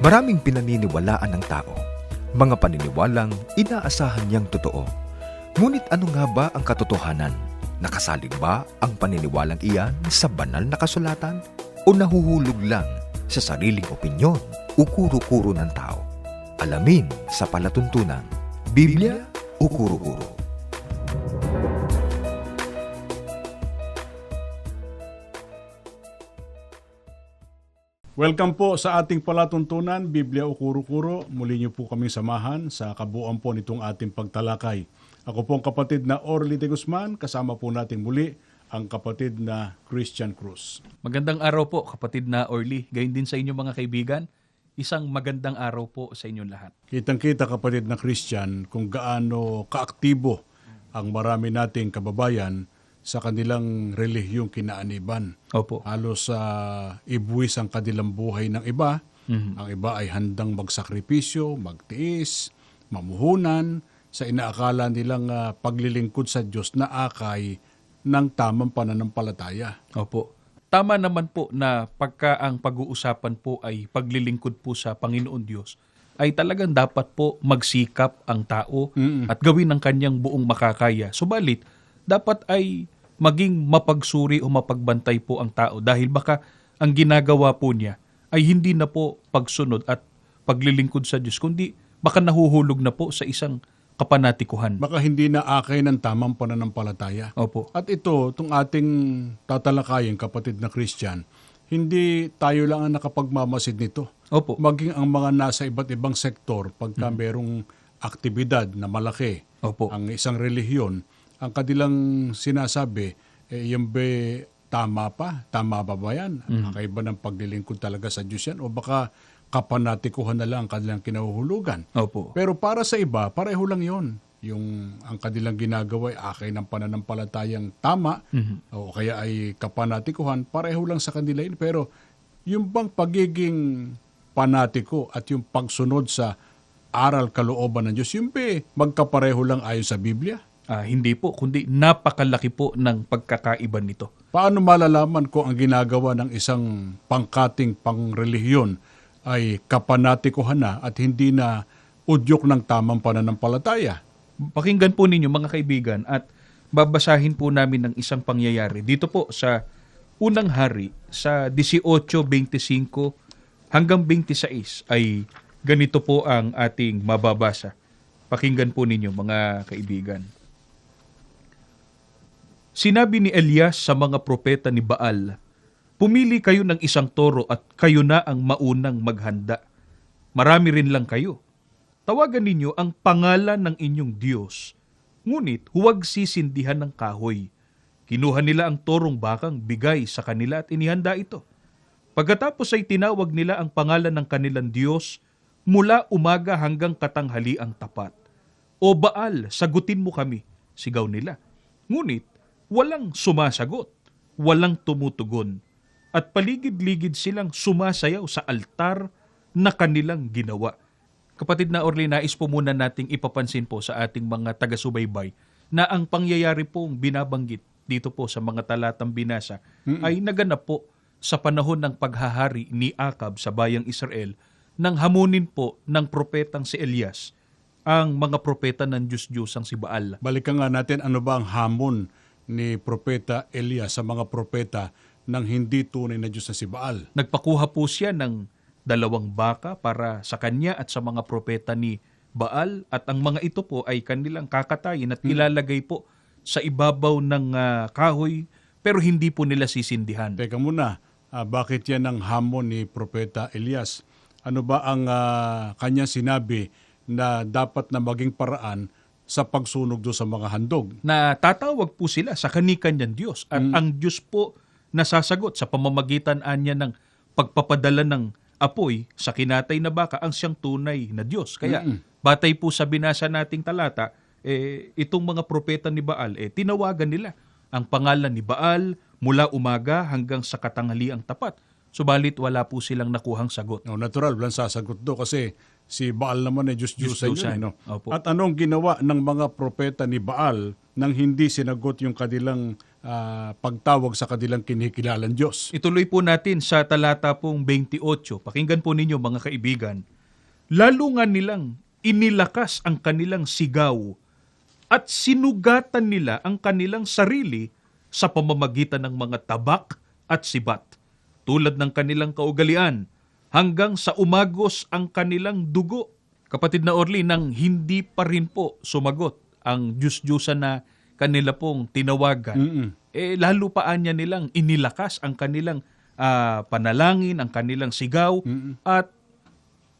Maraming pinaniniwalaan ng tao. Mga paniniwalang inaasahan niyang totoo. Ngunit ano nga ba ang katotohanan? Nakasalig ba ang paniniwalang iyan sa banal na kasulatan? O nahuhulog lang sa sariling opinyon o kuro-kuro ng tao? Alamin sa palatuntunan, Biblia o kuro-kuro? Welcome po sa ating palatuntunan, Biblia o Kuro-Kuro. Muli niyo po kami samahan sa kabuuan po nitong ating pagtalakay. Ako po ang kapatid na Orly de Guzman, kasama po natin muli ang kapatid na Christian Cruz. Magandang araw po kapatid na Orly. Gayun din sa inyo mga kaibigan. Isang magandang araw po sa inyong lahat. Kitang-kita kapatid na Christian kung gaano kaaktibo ang marami nating kababayan sa kanilang relihiyong kinaaniban. Opo. halos sa ibuwis ang kanilang buhay ng iba. Ang iba ay handang magsakripisyo, magtiis, mamuhunan sa inaakala nilang ah, paglilingkod sa Diyos na akay ng tamang pananampalataya. Opo. Tama naman po na pagka ang pag-uusapan po ay paglilingkod po sa Panginoon Diyos, ay talagang dapat po magsikap ang tao at gawin ang kanyang buong makakaya. Subalit, dapat ay maging mapagsuri o mapagbantay po ang tao dahil baka ang ginagawa po niya ay hindi na po pagsunod at paglilingkod sa Diyos, kundi baka nahuhulog na po sa isang kapanatikuhan. Baka hindi na akay ng tamang pananampalataya. Opo. At ito, itong ating tatalakayin, kapatid na Christian, hindi tayo lang ang nakapagmamasid nito. Opo. Maging ang mga nasa iba't ibang sektor, pagka merong aktibidad na malaki, Opo. ang isang relihiyon, ang kanilang sinasabi, eh, yung ba tama pa? Tama ba ba yan? Ang kaiba ng paglilingkod talaga sa Diyos yan? O baka kapanatikuhan na lang ang kanilang kinauhulugan? Opo. Pero para sa iba, pareho lang yon yung ang kanilang ginagawa ay akay ng pananampalatayang tama o kaya ay kapanatikuhan, pareho lang sa kanila yun. Pero yung bang pagiging panatiko at yung pagsunod sa aral kalooban ng Diyos, yung ba magkapareho lang ayon sa Biblia? Ah, hindi po, kundi napakalaki po ng pagkakaiba nito. Paano malalaman kung ang ginagawa ng isang pangkating pangrelihiyon ay kapanatikuhan na at hindi na udyok ng tamang pananampalataya? Pakinggan po ninyo mga kaibigan at babasahin po namin ng isang pangyayari. Dito po sa unang hari sa 18.25 hanggang 26 ay ganito po ang ating mababasa. Pakinggan po ninyo mga kaibigan. Sinabi ni Elias sa mga propeta ni Baal, Pumili kayo ng isang toro at kayo na ang maunang maghanda. Marami rin lang kayo. Tawagan ninyo ang pangalan ng inyong Diyos. Ngunit huwag sisindihan ng kahoy. Kinuha nila ang torong bakang bigay sa kanila at inihanda ito. Pagkatapos ay tinawag nila ang pangalan ng kanilang Diyos mula umaga hanggang katanghali ang tapat. O Baal, sagutin mo kami, sigaw nila. Ngunit walang sumasagot, walang tumutugon, at paligid-ligid silang sumasayaw sa altar na kanilang ginawa. Kapatid na Orly, nais po muna nating ipapansin po sa ating mga taga-subaybay na ang pangyayari pong binabanggit dito po sa mga talatang binasa ay naganap po sa panahon ng paghahari ni Akab sa bayang Israel nang hamunin po ng propetang si Elias ang mga propeta ng Diyos-Diyosang si Baal. Balikan nga natin ano ba ang hamon ni Propeta Elias sa mga propeta ng hindi tunay na Diyos na si Baal. Nagpakuha po siya ng dalawang baka para sa kanya at sa mga propeta ni Baal at ang mga ito po ay kanilang kakatayin at ilalagay po sa ibabaw ng ah, kahoy pero hindi po nila sisindihan. Teka muna, ah, bakit yan ang hamon ni Propeta Elias? Ano ba ang ah, kanya sinabi na dapat na maging paraan sa pagsunog do sa mga handog? na tatawag po sila sa kanikan niyang Diyos. At ang Diyos po nasasagot sa pamamagitan anya ng pagpapadala ng apoy sa kinatay na baka ang siyang tunay na Diyos. Kaya batay po sa binasa nating talata, eh, itong mga propeta ni Baal, eh, tinawagan nila ang pangalan ni Baal mula umaga hanggang sa katanghaliang tapat. Subalit wala po silang nakuhang sagot. No, natural, walang sasagot do kasi si Baal naman ay Diyos-Diyusan. yun. no? Opo. At anong ginawa ng mga propeta ni Baal nang hindi sinagot yung kanilang ah, pagtawag sa kanilang kinikilalang Diyos. Ituloy po natin sa talata pong 28. Pakinggan po ninyo mga kaibigan. Lalo nga nilang inilakas ang kanilang sigaw at sinugatan nila ang kanilang sarili sa pamamagitan ng mga tabak at sibat, tulad ng kanilang kaugalian, hanggang sa umagos ang kanilang dugo. Kapatid na Orly, nang hindi pa rin po sumagot ang Diyos-Diyosan na kanila pong tinawagan, Mm-mm. eh lalo pa anya nilang inilakas ang kanilang ah, panalangin, ang kanilang sigaw at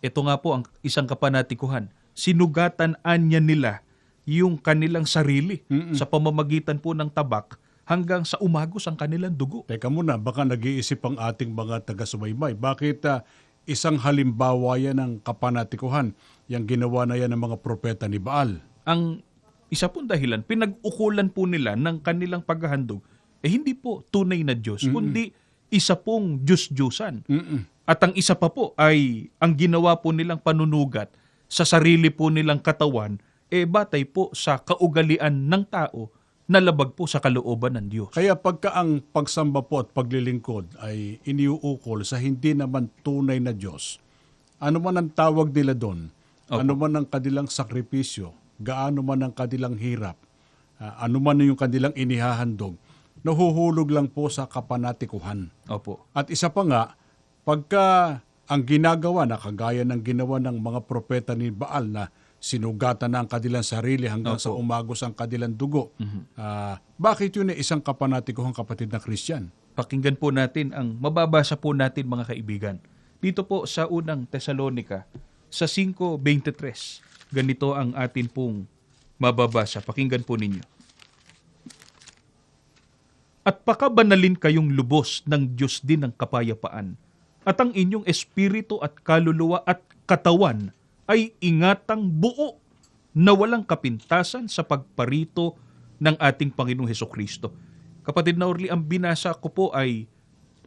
ito nga po ang isang kapanatikuhan. Sinugatan anya nila yung kanilang sarili sa pamamagitan po ng tabak hanggang sa umagos ang kanilang dugo. Teka muna, baka nag-iisip ang ating mga taga-subaybay. Bakit ah, isang halimbawa yan ng kapanatikuhan, yung ginawa na yan ng mga propeta ni Baal? Ang isa pong dahilan, pinag-ukulan po nila ng kanilang paghahandog, eh hindi po tunay na Diyos, kundi isa pong Diyos-Diyosan. Mm-mm. At ang isa pa po ay ang ginawa po nilang panunugat sa sarili po nilang katawan, eh batay po sa kaugalian ng tao na labag po sa kalooban ng Diyos. Kaya pagka ang pagsamba po at paglilingkod ay iniuukol sa hindi naman tunay na Diyos, ano man ang tawag nila doon, ano man ang kanilang sakripisyo, gaano man ang kanilang hirap, ah, ano man yung kanilang inihahandog, nahuhulog lang po sa kapanatikuhan. Opo. At isa pa nga, pagka ang ginagawa na kagaya ng ginawa ng mga propeta ni Baal na sinugatan na ang kanilang sarili hanggang sa umagos ang kanilang dugo. ah, bakit yun ay isang kapanatikuhang kapatid na Christian? Pakinggan po natin ang mababasa po natin mga kaibigan. Dito po sa unang Tesalonika, sa 5.23, ganito ang atin pong mababasa. Pakinggan po ninyo. At pakabanalin kayong lubos ng Diyos din ng kapayapaan, at ang inyong espiritu at kaluluwa at katawan ay ingatang buo na walang kapintasan sa pagparito ng ating Panginoong Heso Kristo. Kapatid na Orly, ang binasa ko po ay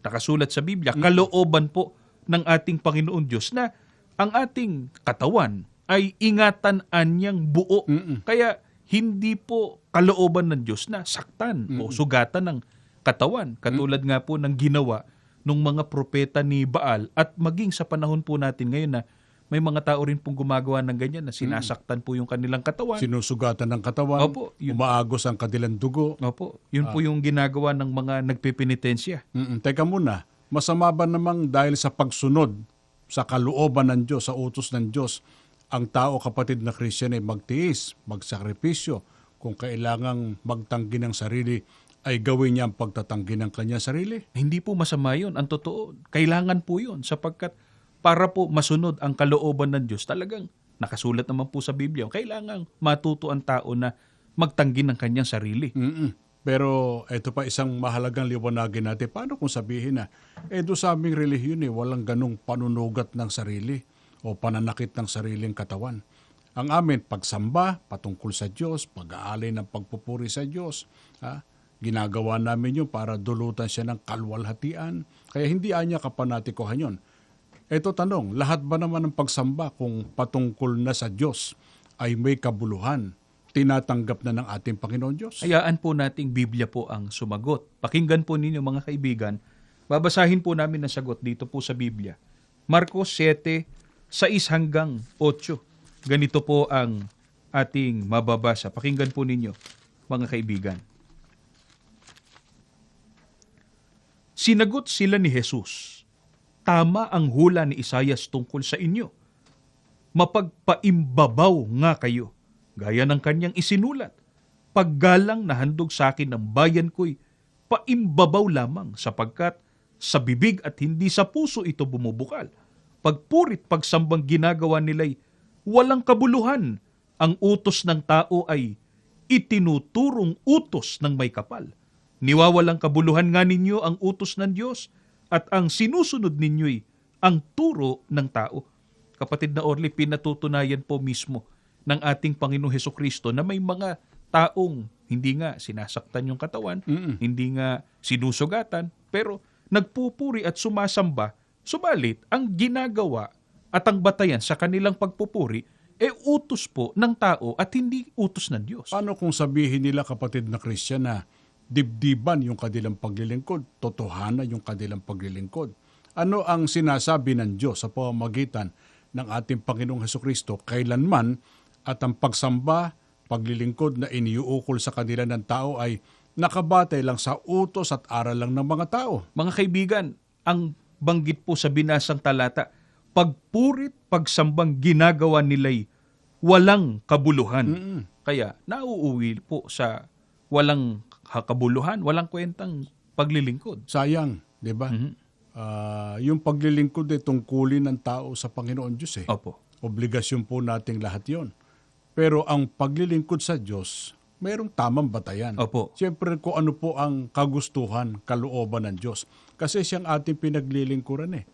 nakasulat sa Biblia, kalooban po ng ating Panginoon Diyos na ang ating katawan ay ingatan anyang buo. Kaya hindi po kalooban ng Diyos na saktan o sugatan ng katawan. Katulad nga po ng ginawa ng mga propeta ni Baal at maging sa panahon po natin ngayon na may mga tao rin pong gumagawa ng ganyan na sinasaktan po yung kanilang katawan. Sinusugatan ng katawan, Opo, yun. umaagos ang kanilang dugo. Opo, yun po yung ginagawa ng mga nagpipinitensya. Mm-mm. Teka muna, masama ba namang dahil sa pagsunod sa kalooban ng Diyos, sa utos ng Diyos, ang tao kapatid na Christian ay magtiis, magsakripisyo, kung kailangang magtanggi ng sarili, ay gawin niya ang pagtatanggi ng kanyang sarili? Hindi po masama yun. Ang totoo, kailangan po yun sapagkat para po masunod ang kalooban ng Diyos, talagang nakasulat naman po sa Biblia, kailangan matuto ang tao na magtanggi ng kanyang sarili. Mm-mm. Pero ito pa isang mahalagang liwanagin natin. Paano kung sabihin na, eh doon sa aming relihiyon eh, walang ganong panunugat ng sarili o pananakit ng sariling katawan. Ang amin, pagsamba, patungkol sa Diyos, pag-aalay ng pagpupuri sa Diyos. Ha? Ginagawa namin yun para dulutan siya ng kalwalhatian. Kaya hindi anya kapanatikuhan yun. Ito tanong, lahat ba naman ng pagsamba kung patungkol na sa Diyos ay may kabuluhan, tinatanggap na ng ating Panginoon Diyos? Hayaan po nating Biblia po ang sumagot. Pakinggan po ninyo mga kaibigan, babasahin po namin ang sagot dito po sa Biblia. Marcos 7, 6 hanggang 8. Ganito po ang ating mababasa. Pakinggan po ninyo mga kaibigan. Sinagot sila ni Jesus, Tama ang hula ni Isayas tungkol sa inyo. Mapagpaimbabaw nga kayo, gaya ng kanyang isinulat. Paggalang na handog sa akin ng bayan ko'y paimbabaw lamang sapagkat sa bibig at hindi sa puso ito bumubukal. Pagpurit pagsambang ginagawa nila'y walang kabuluhan. Ang utos ng tao ay itinuturong utos ng may kapal. Niwawalang kabuluhan nga ninyo ang utos ng Diyos at ang sinusunod ninyo'y ang turo ng tao. Kapatid na Orly, pinatutunayan po mismo ng ating Panginoong Heso Kristo na may mga taong hindi nga sinasaktan yung katawan, hindi nga sinusugatan, pero nagpupuri at sumasamba, subalit ang ginagawa at ang batayan sa kanilang pagpupuri e utos po ng tao at hindi utos ng Diyos. Paano kung sabihin nila kapatid na Christian na dibdiban yung kanilang paglilingkod, totohanan yung kanilang paglilingkod. Ano ang sinasabi ng Diyos sa pamamagitan ng ating Panginoong Heso Kristo kailanman at ang pagsamba, paglilingkod na iniuukol sa kanila ng tao ay nakabatay lang sa utos at aral lang ng mga tao. Mga kaibigan, ang banggit po sa binasang talata, pagpurit, pagsambang ginagawa nila'y walang kabuluhan. Kaya nauuwi po sa walang kabuluhan, walang kwentang paglilingkod. Sayang, di ba? Ah, yung paglilingkod ay tungkulin ng tao sa Panginoon Diyos eh. Opo. Obligasyon po nating lahat yon. Pero ang paglilingkod sa Diyos, mayroong tamang batayan. Opo. Siyempre kung ano po ang kagustuhan, kalooban ng Diyos. Kasi siyang ating pinaglilingkuran eh.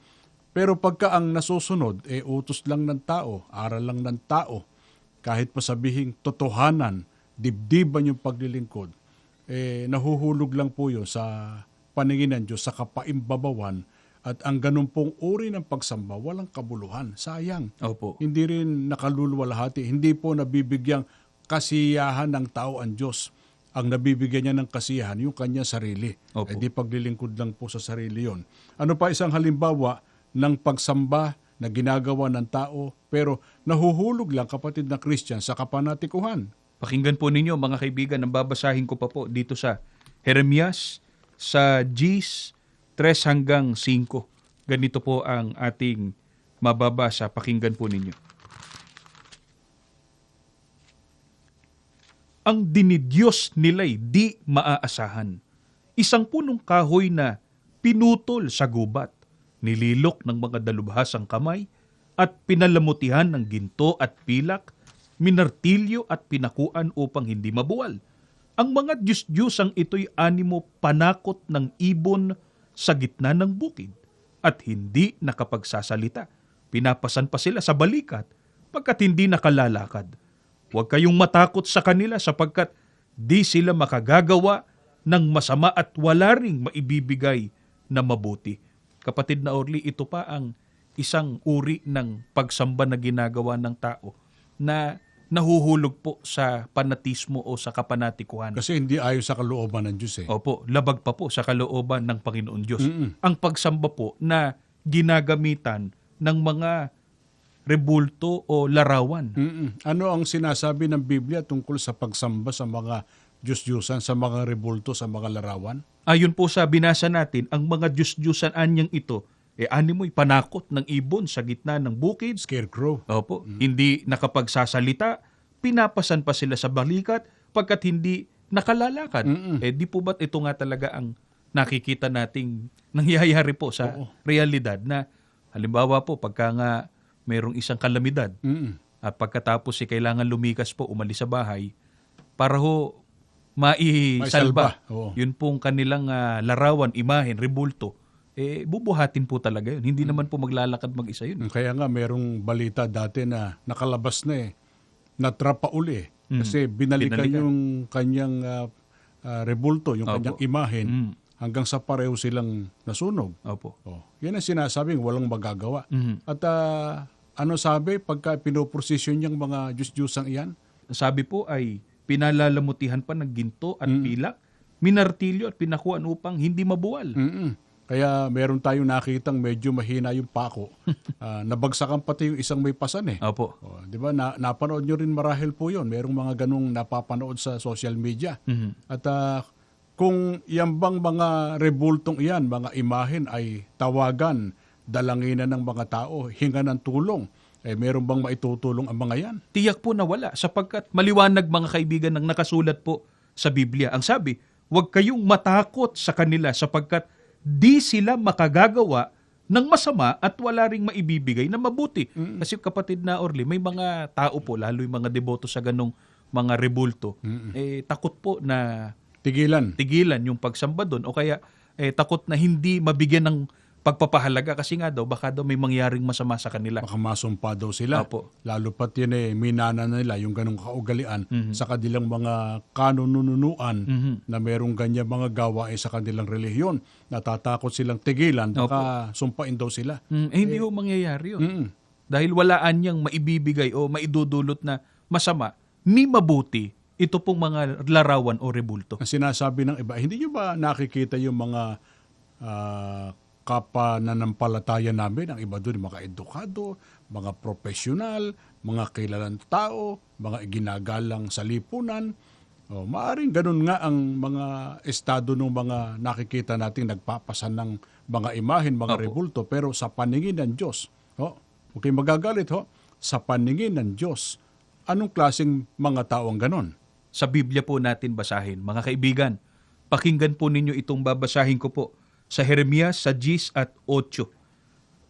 Pero pagka ang nasusunod, eh utos lang ng tao, aral lang ng tao, kahit pa sabihing totohanan, dibdiban yung paglilingkod, eh nahuhulog lang po yun sa paningin ng Diyos, sa kapaimbabawan, at ang ganun pong uri ng pagsamba, walang kabuluhan. Sayang. Opo. Hindi rin nakalulwalhati. Hindi po nabibigyang kasiyahan ng tao ang Diyos. Ang nabibigyan niya ng kasiyahan, yung kanya sarili. Opo. Eh di paglilingkod lang po sa sarili yon. Ano pa isang halimbawa ng pagsamba na ginagawa ng tao pero nahuhulog lang kapatid na Christian sa kapanatikuhan. Pakinggan po ninyo mga kaibigan, ang babasahin ko pa po dito sa Jeremias sa Gs 3 hanggang 5. Ganito po ang ating mababasa. Pakinggan po ninyo. Ang dinidyos nila'y di maaasahan. Isang punong kahoy na pinutol sa gubat, nililok ng mga dalubhasang kamay, at pinalamutihan ng ginto at pilak, minartilyo at pinakuan upang hindi mabuwal. Ang mga Diyos-Diyosang ito'y animo panakot ng ibon sa gitna ng bukid at hindi nakapagsasalita. Pinapasan pa sila sa balikat pagkat hindi nakalalakad. Huwag kayong matakot sa kanila sapagkat di sila makagagawa ng masama at wala ring maibibigay na mabuti. Kapatid na Orly, ito pa ang isang uri ng pagsamba na ginagawa ng tao na nahuhulog po sa panatismo o sa kapanatikuhan. Kasi hindi ayon sa kalooban ng Diyos eh. Opo, labag pa po sa kalooban ng Panginoon Diyos. Ang pagsamba po na ginagamitan ng mga rebulto o larawan. Mm-mm. Ano ang sinasabi ng Biblia tungkol sa pagsamba sa mga Diyos-Diyosan, sa mga rebulto, sa mga larawan? Ayon po sa binasa natin, ang mga Diyos-Diyusan anyang ito, eh animoy panakot ng ibon sa gitna ng bukid. Scarecrow. Opo, hindi nakapagsasalita, pinapasan pa sila sa balikat pagkat hindi nakalalakad. Eh di po ba't ito nga talaga ang nakikita nating nangyayari po sa realidad na halimbawa po pagka nga mayroong isang kalamidad Mm-mm. at pagkatapos si kailangan lumikas po umalis sa bahay para ho maisalba. Oo. Yun pong kanilang ah, larawan, imahen, rebulto. Eh, bubuhatin po talaga yun. Hindi naman po maglalakad mag-isa yun. Kaya nga merong balita dati na nakalabas na eh. Natrapa uli eh. Kasi binalikan, Binalikan. yung kanyang ah, ah, rebulto, yung Opo. kanyang imahen, Mm. hanggang sa pareho silang nasunog. Opo. Oh, yan ang sinasabing walang magagawa. Mhm. At ah, ano sabi pagka pinoprosesyon niyang mga Diyos-Diyosang iyan? sabi po ay pinalalamutihan pa ng ginto at Mm. pilak, minartilyo at pinakuan upang hindi mabuwal. Mm-mm. Kaya meron tayong nakitang medyo mahina yung pako. Ah, nabagsakan pati yung isang may pasan eh. Opo. Oh, 'di ba? Na, napanood nyo rin marahil po 'yon. Merong mga ganung napapanood sa social media. Mhm. At ah, kung yan bang mga rebultong iyan, mga imahen ay tawagan, dalanginan ng mga tao, hinga ng tulong, eh meron bang maitutulong ang mga yan? Tiyak po na wala sapagkat maliwanag mga kaibigan ng nakasulat po sa Biblia. Ang sabi, huwag kayong matakot sa kanila sapagkat di sila makagagawa ng masama at wala ring maibibigay na mabuti. Kasi kapatid na Orly, may mga tao po, lalo yung mga deboto sa ganong mga rebulto, eh, takot po na Tigilan. tigilan yung pagsamba doon o kaya eh, takot na hindi mabigyan ng pagpapahalaga kasi nga daw baka daw may mangyaring masama sa kanila. Baka masumpa daw sila. Opo. Lalo pat yun eh, minana na nila yung ganong kaugalian Mhm. sa kanilang mga kanununuan Mhm. na merong ganyan mga gawain sa kanilang relihiyon. Natatakot silang tigilan, baka sumpain daw sila. Mm, eh, hindi ho mangyayari yun. Mm-mm. Dahil walaan niyang maibibigay o maidudulot na masama ni mabuti ito pong mga larawan o rebulto. Ang sinasabi ng iba, hindi nyo ba nakikita yung mga uh, kapananampalataya namin, ang iba doon, mga edukado, mga profesional, mga kilalang tao, mga ginagalang sa lipunan. O, maaring ganun nga ang mga estado ng mga nakikita natin nagpapasan ng mga imahen, mga Opo. rebulto, pero sa paningin ng Diyos, oh, okay magagalit ho, sa paningin ng Diyos, anong klaseng mga tao ang ganon? Sa Biblia po natin basahin. Mga kaibigan, pakinggan po ninyo itong babasahin ko po sa Jeremias sa 10 at 8.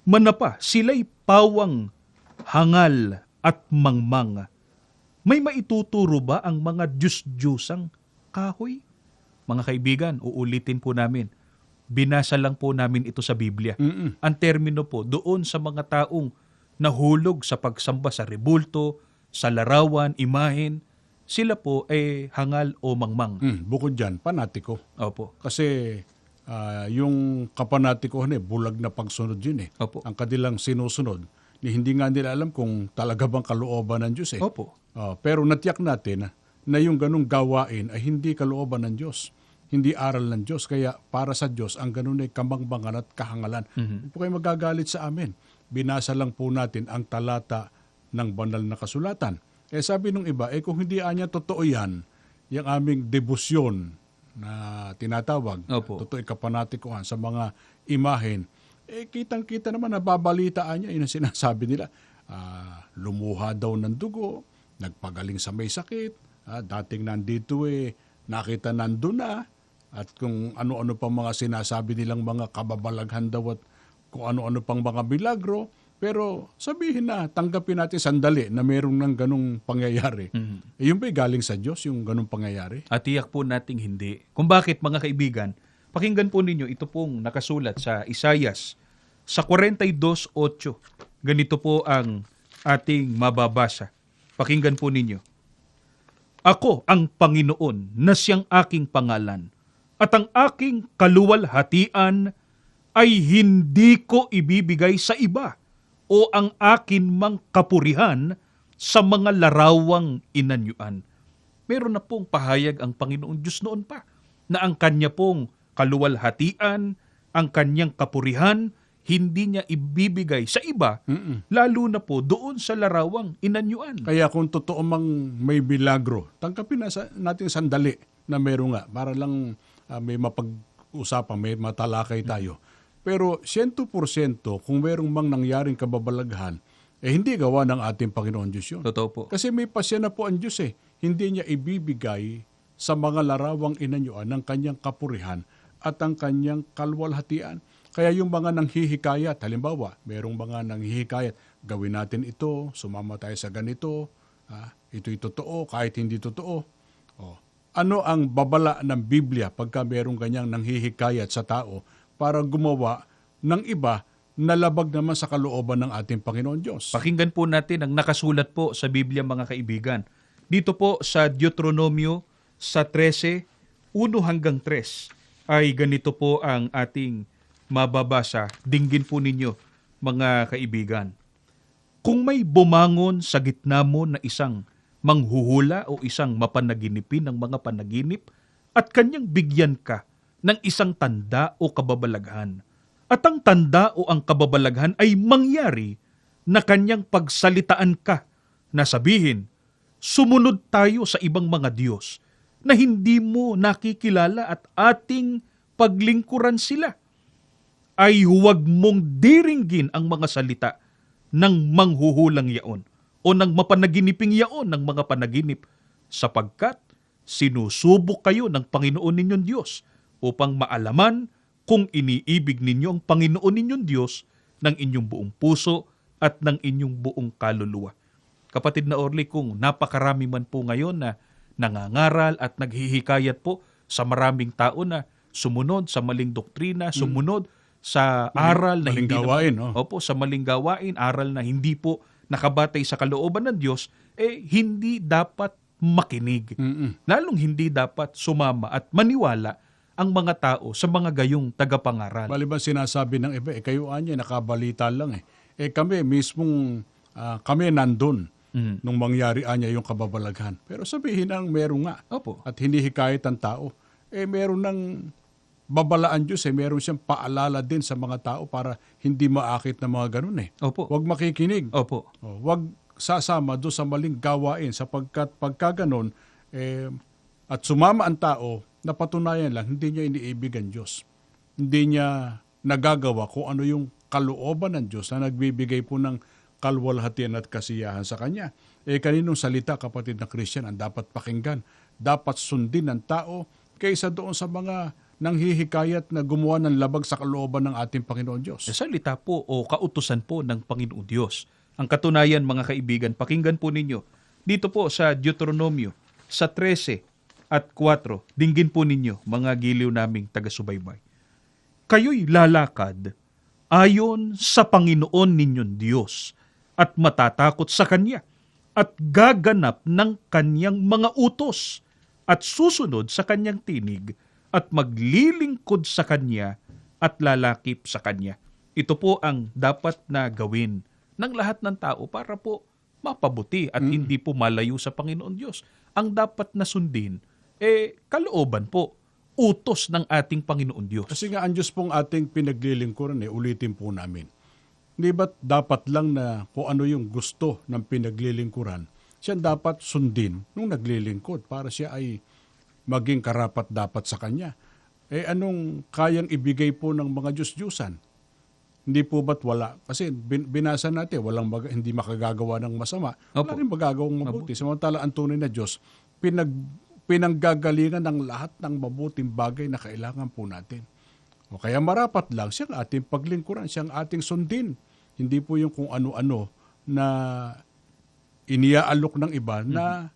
Manapa, sila'y pawang hangal at mangmang. May maituturo ba ang mga Diyos-Diyosang kahoy? Mga kaibigan, uulitin po namin. Binasa lang po namin ito sa Biblia. Mm-mm. Ang termino po doon sa mga taong nahulog sa pagsamba sa rebulto, sa larawan, imahen, sila po ay hangal o mangmang. Mm, bukod dyan, panatiko. Opo. Kasi ah, yung kapanatikohan eh, bulag na pagsunod yun eh. Opo. Ang kadilang sinusunod, ni hindi nga nila alam kung talaga bang kalooban ng Diyos eh. Opo. Ah, pero natiyak natin na, yung ganung gawain ay hindi kalooban ng Diyos. Hindi aral ng Diyos. Kaya para sa Diyos, ang ganun ay kamangbangan at kahangalan. Hindi po kayo magagalit sa amin. Binasa lang po natin ang talata ng banal na kasulatan. Eh sabi nung iba, eh kung hindi anya totoo yan, yung aming debosyon na tinatawag, Opo. totoo kapanatikuhan sa mga imahen, eh kitang-kita naman nababalitaan niya, yun ang sinasabi nila. Ah, lumuha daw ng dugo, nagpagaling sa may sakit, ah, dating nandito eh, nakita nandun na, at kung ano-ano pang mga sinasabi nilang mga kababalaghan daw at kung ano-ano pang mga milagro, pero sabihin na, tanggapin natin sandali na mayroong ng ganong pangyayari. Eh, yun ba'y galing sa Diyos, yung ganong pangyayari? At tiyak po nating hindi. Kung bakit mga kaibigan, pakinggan po ninyo ito pong nakasulat sa Isayas sa 42.8. Ganito po ang ating mababasa. Pakinggan po ninyo. Ako ang Panginoon na siyang aking pangalan at ang aking kaluwalhatian ay hindi ko ibibigay sa iba o ang akin mang kapurihan sa mga larawang inanyuan meron na pong pahayag ang Panginoon Diyos noon pa na ang kanya pong kaluwalhatian, ang kanyang kapurihan, hindi niya ibibigay sa iba, lalo na po doon sa larawang inanyuan. Kaya kung totoo mang may milagro, tangkapin na sa, natin sandali na meron nga para lang ah, may mapag-usapan, may matalakay tayo. Pero 100% kung merong mang nangyaring kababalaghan, eh hindi gawa ng ating Panginoon Diyos yun. Totoo po. Kasi may pasya na po ang Diyos eh. Hindi niya ibibigay sa mga larawang inanyuan ng kanyang kapurihan at ang kanyang kalwalhatian. Kaya yung mga nanghihikayat, halimbawa, merong mga nanghihikayat, gawin natin ito, sumama tayo sa ganito, ah, ito'y totoo, kahit hindi totoo. Oh. Ano ang babala ng Biblia pagka merong ganyang nanghihikayat sa tao para gumawa ng iba na labag naman sa kalooban ng ating Panginoon Diyos? Pakinggan po natin ang nakasulat po sa Biblia mga kaibigan. Dito po sa Deuteronomio sa 13, 1 hanggang 3 ay ganito po ang ating mababasa. Dinggin po ninyo mga kaibigan. Kung may bumangon sa gitna mo na isang manghuhula o isang mapanaginipin ng mga panaginip at kanyang bigyan ka ng isang tanda o kababalaghan, at ang tanda o ang kababalaghan ay mangyari na kanyang pagsalitaan ka na sabihin, sumunod tayo sa ibang mga Diyos na hindi mo nakikilala at ating paglingkuran sila. Ay huwag mong diringgin ang mga salita ng manghuhulang yaon o ng mapanaginiping yaon ng mga panaginip sapagkat sinusubok kayo ng Panginoon ninyong Diyos upang maalaman kung iniibig ninyo ang Panginoon ninyong Diyos ng inyong buong puso at ng inyong buong kaluluwa. Kapatid na Orly, kung napakarami man po ngayon na nangangaral at naghihikayat po sa maraming tao na sumunod sa maling doktrina, sumunod sa aral na maling hindi gawain, naman- oh. Opo, sa maling gawain, aral na hindi po nakabatay sa kalooban ng Diyos, eh hindi dapat makinig. Mm-mm. Lalong hindi dapat sumama at maniwala ang mga tao sa mga gayong tagapangaral. Baliban sinasabi ng iba, eh kayo anya, nakabalita lang eh. Eh kami mismong, ah, kami nandun Mhm. nung mangyari anya yung kababalaghan. Pero sabihin ang meron nga Opo. at hinihikayat ang tao, eh meron ng babalaan Diyos eh, meron siyang paalala din sa mga tao para hindi maakit ng mga ganun eh. Opo. Huwag makikinig. Opo. Oh, Huwag sasama doon sa maling gawain sapagkat pagka ganon, eh, at sumama ang tao, napatunayan lang, hindi niya iniibig ang Diyos. Hindi niya nagagawa kung ano yung kalooban ng Diyos na nagbibigay po ng kalwalhatian at kasiyahan sa Kanya. Eh kaninong salita, kapatid na Christian, ang dapat pakinggan? Dapat sundin ng tao kaysa doon sa mga nanghihikayat na gumawa ng labag sa kalooban ng ating Panginoon Diyos. Sa salita po o kautusan po ng Panginoon Diyos. Ang katunayan mga kaibigan, pakinggan po ninyo. Dito po sa Deuteronomio, sa 13 at 4, dinggin po ninyo mga giliw naming taga-subaybay. Kayo'y lalakad ayon sa Panginoon ninyong Diyos at matatakot sa Kanya at gaganap ng Kanyang mga utos at susunod sa Kanyang tinig at maglilingkod sa Kanya at lalakip sa Kanya. Ito po ang dapat na gawin ng lahat ng tao para po mapabuti at hindi po malayo sa Panginoon Diyos. Ang dapat na sundin, eh, kalooban po, utos ng ating Panginoon Diyos. Kasi nga ang Diyos pong ating pinaglilingkuran eh, ulitin po namin. Hindi ba't dapat lang na kung ano yung gusto ng pinaglilingkuran, siya dapat sundin nung naglilingkod para siya ay maging karapat dapat sa kanya. Eh anong kayang ibigay po ng mga Diyos-Diyusan? Hindi po ba't wala? Kasi bin- binasa natin, walang mag- hindi makagagawa ng masama. Wala Opo. rin magagawang mabuti. Samantala ang tunay na Diyos, pinag, pinanggagalingan ng lahat ng mabuting bagay na kailangan po natin. O kaya marapat lang siyang ating paglingkuran, siyang ating sundin. Hindi po yung kung ano-ano na iniaalok ng iba na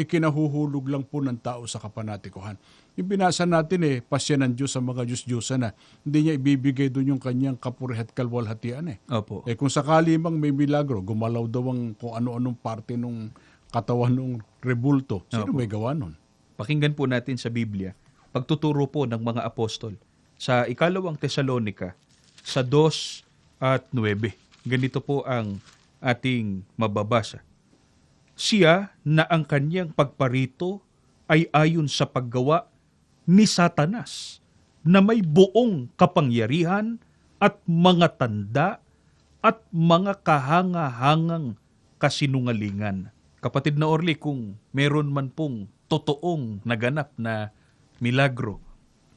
ikinahuhulog lang po ng tao sa kapanatikuhan. Yung binasa natin eh, pasya ng Diyos sa mga Diyos-Diyosan na hindi niya ibibigay doon yung kanyang kapurihat kalwalhatian eh. Opo. Eh kung sakali mang may milagro, gumalaw daw ang kung ano-anong parte nung katawan nung rebulto, sino Opo. may gawa nun? Pakinggan po natin sa Biblia, pagtuturo po ng mga apostol sa ikalawang Tesalonika sa 2 at 9. Ganito po ang ating mababasa. Siya na ang kanyang pagparito ay ayon sa paggawa ni Satanas na may buong kapangyarihan at mga tanda at mga kahanga-hangang kasinungalingan. Kapatid na Orly, kung meron man pong totoong naganap na milagro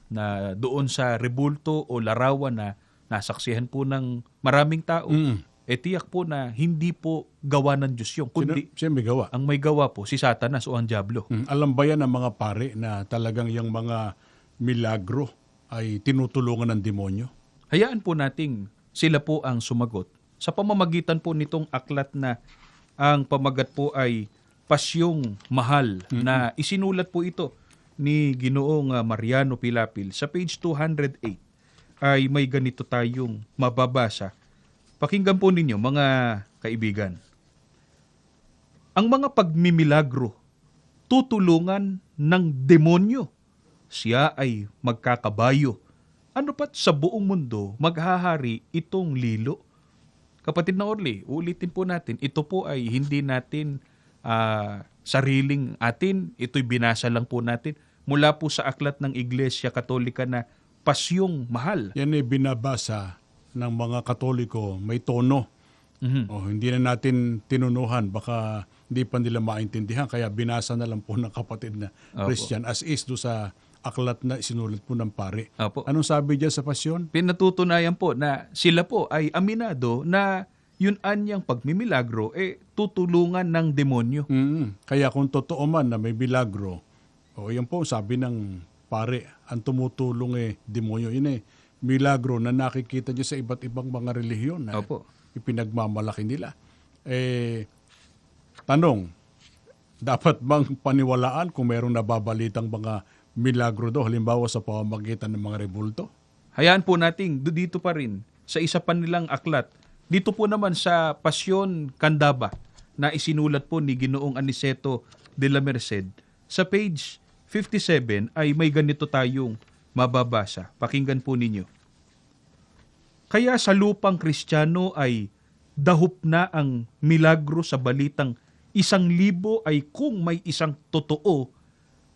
na doon sa rebulto o larawan na nasaksihan po ng maraming tao, Mm. eh tiyak po na hindi po gawa ng Diyos yung, Sino, kundi siya may gawa. ang may gawa po si Satanas o ang Diablo. Mm, Alam ba yan ng mga pare na talagang yung mga milagro ay tinutulungan ng demonyo? Hayaan po nating sila po ang sumagot sa pamamagitan po nitong aklat na ang pamagat po ay Pasyong Mahal na isinulat po ito ni Ginoong ah, Mariano Pilapil sa page 208 ay may ganito tayong mababasa. Pakinggan po ninyo mga kaibigan. Ang mga pagmimilagro tutulungan ng demonyo. Siya ay magkakabayo. Ano pat sa buong mundo maghahari itong lilo? Kapatid na Orly, ulitin po natin, ito po ay hindi natin ah, sariling atin, ito'y binasa lang po natin mula po sa aklat ng Iglesia Katolika na pasyong mahal. Yan ay binabasa ng mga katoliko, may tono. Mhm. O, hindi na natin tinunuhan, baka hindi pa nila maintindihan. Kaya binasa na lang po ng kapatid na Opo. Christian as is do sa aklat na sinulat po ng pare. Opo. Anong sabi diyan sa pasyon? pinatutunayan po na sila po ay aminado na yun anyang pagmimilagro eh tutulungan ng demonyo. Mm, Kaya kung totoo man na may milagro, o yan po sabi ng pare, ang tumutulong eh demonyo. Yun eh, milagro na nakikita niyo sa iba't ibang mga relihiyon na Opo. ipinagmamalaki nila. Eh, tanong, dapat bang paniwalaan kung merong nababalitang mga milagro do, halimbawa sa pamamagitan ng mga rebulto? Hayaan po nating do- dito pa rin sa isa pa nilang aklat. Dito po naman sa Pasyon Candaba na isinulat po ni Ginoong Aniceto de la Merced. Sa page 57 ay may ganito tayong mababasa. Pakinggan po ninyo. Kaya sa lupang kristyano ay dahop na ang milagro sa balitang isang libo ay kung may isang totoo,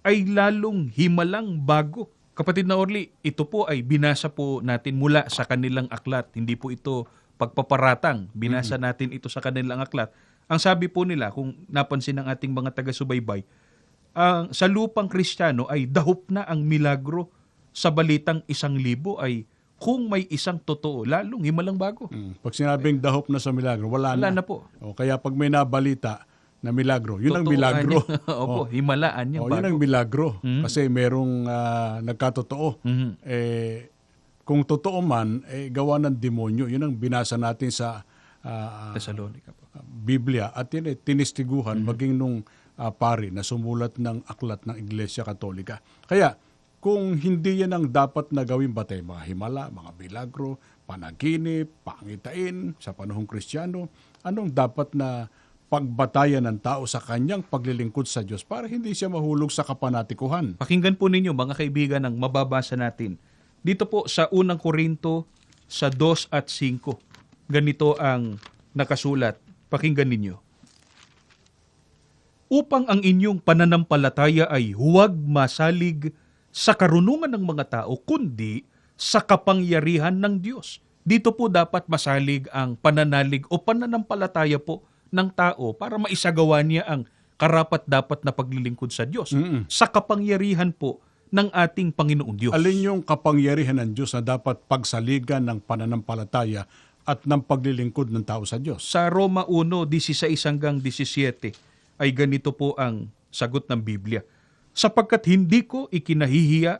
ay lalong himalang bago. Kapatid na Orly, ito po ay binasa po natin mula sa kanilang aklat. Hindi po ito pagpaparatang. Binasa natin ito sa kanilang aklat. Ang sabi po nila, kung napansin ng ating mga taga-subaybay, ang sa lupang kristyano ay dahop na ang milagro sa balitang isang libo ay kung may isang totoo, lalong himalang bago. Mm. Pag sinabing dahop na sa milagro, wala, Wala na. na po. O, kaya pag may nabalita na milagro, yun ang Totoo, milagro. ano, Opo, O, himalaan niya o, yun ang bago. milagro. Kasi merong ah, nagkatotoo. Mhm. Eh, kung totoo man, eh, gawa ng demonyo. Yun ang binasa natin sa ah, Thessalonica po. Biblia at yun eh, tinistiguhan maging nung ah, pari na sumulat ng aklat ng Iglesia Katolika. Kaya kung hindi yan ang dapat na gawin batay, mga himala, mga milagro, panaginip, pangitain sa panahong kristyano, anong dapat na pagbatayan ng tao sa kanyang paglilingkod sa Diyos para hindi siya mahulog sa kapanatikuhan. Pakinggan po ninyo mga kaibigan ang mababasa natin. Dito po sa unang Korinto sa 2 at 5. Ganito ang nakasulat. Pakinggan ninyo. Upang ang inyong pananampalataya ay huwag masalig sa karunungan ng mga tao, kundi sa kapangyarihan ng Diyos. Dito po dapat masalig ang pananalig o pananampalataya po ng tao para maisagawa niya ang karapat dapat na paglilingkod sa Diyos Mm-mm. sa kapangyarihan po ng ating Panginoong Diyos. Alin yung kapangyarihan ng Diyos na dapat pagsaligan ng pananampalataya at ng paglilingkod ng tao sa Diyos? Sa Roma 1:16 hanggang 17 ay ganito po ang sagot ng Biblia. Sapagkat hindi ko ikinahihiya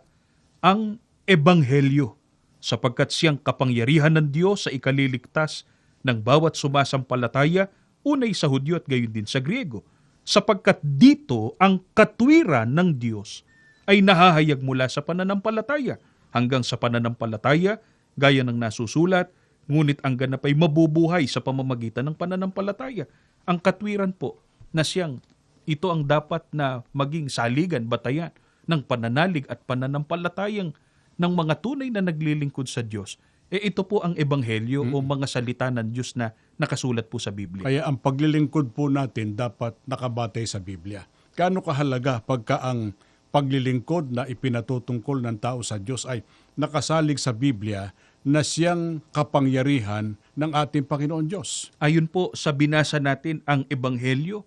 ang ebanghelyo sapagkat siyang kapangyarihan ng Diyos sa ikaliligtas ng bawat sumasampalataya, unay sa Hudyo at gayon din sa Griego. Sapagkat dito ang katwiran ng Diyos ay nahahayag mula sa pananampalataya hanggang sa pananampalataya, gaya ng nasusulat, ngunit ang ganap ay mabubuhay sa pamamagitan ng pananampalataya. Ang katwiran po na siyang ito ang dapat na maging saligan, batayan ng pananalig at pananampalatayang ng mga tunay na naglilingkod sa Diyos. E ito po ang ebanghelyo o mga salita ng Diyos na nakasulat po sa Biblia. Kaya ang paglilingkod po natin dapat nakabatay sa Biblia. Gaano kahalaga pagka ang paglilingkod na ipinatutungkol ng tao sa Diyos ay nakasalig sa Biblia na siyang kapangyarihan ng ating Panginoon Diyos. Ayon po sa binasa natin ang ebanghelyo,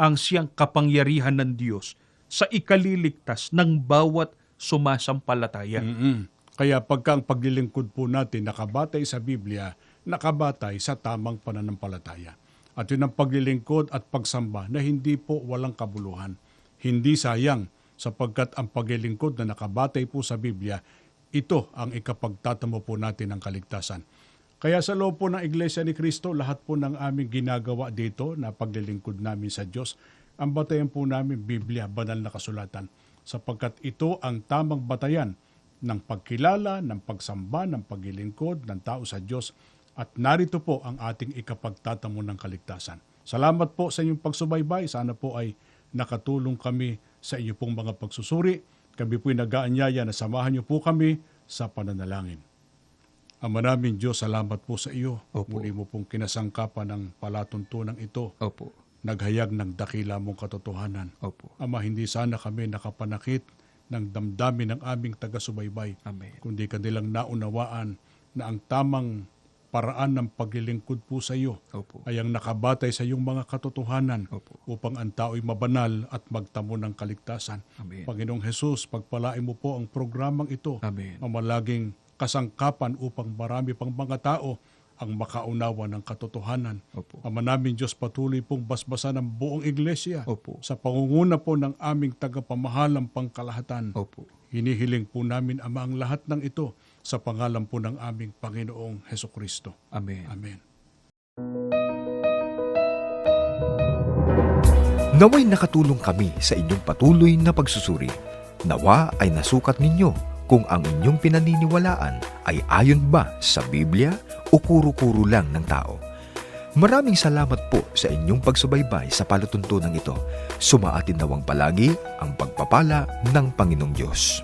ang siyang kapangyarihan ng Diyos sa ikaliligtas ng bawat sumasampalataya. Mm-mm. Kaya pagka ang paglilingkod po natin nakabatay sa Biblia, nakabatay sa tamang pananampalataya. At yun ang paglilingkod at pagsamba na hindi po walang kabuluhan. Hindi sayang sapagkat ang paglilingkod na nakabatay po sa Biblia, ito ang ikapagtatamo po natin ng kaligtasan. Kaya sa loob po ng Iglesia ni Kristo, lahat po ng aming ginagawa dito na paglilingkod namin sa Diyos, ang batayan po namin Biblia, banal na kasulatan, sapagkat ito ang tamang batayan ng pagkilala, ng pagsamba, ng paglilingkod ng tao sa Diyos at narito po ang ating ikapagtatamo ng kaligtasan. Salamat po sa inyong pagsubaybay. Sana po ay nakatulong kami sa inyong pong mga pagsusuri. Kami po'y nag-aanyaya na samahan niyo po kami sa pananalangin. Ama namin Diyos, salamat po sa iyo. Opo. Muli mo pong kinasangkapan ng palatuntunan ito. Opo. Naghayag ng dakila mong katotohanan. Opo. Ama, hindi sana kami nakapanakit ng damdamin ng aming taga-subaybay, Amen. kundi kanilang naunawaan na ang tamang paraan ng paglilingkod po sa iyo Opo. ay ang nakabatay sa iyong mga katotohanan Opo. upang ang tao'y mabanal at magtamo ng kaligtasan. Amen. Panginoong Jesus, pagpalain mo po ang programang ito Amen. ang malaging kasangkapan upang marami pang mga tao ang makaunawa ng katotohanan. Opo. Ama namin Diyos patuloy pong basbasan ng buong iglesia Opo. sa pangunguna po ng aming tagapamahalang pangkalahatan. Opo. Hinihiling po namin, Ama, ang lahat ng ito sa pangalan po ng aming Panginoong Heso Kristo. Amen. Amen. Naway nakatulong kami sa inyong patuloy na pagsusuri. Nawa ay nasukat ninyo kung ang inyong pinaniniwalaan ay ayon ba sa Biblia o kuro-kuro lang ng tao. Maraming salamat po sa inyong pagsubaybay sa palatuntunan ito. Sumaatin nawang palagi ang pagpapala ng Panginoong Diyos.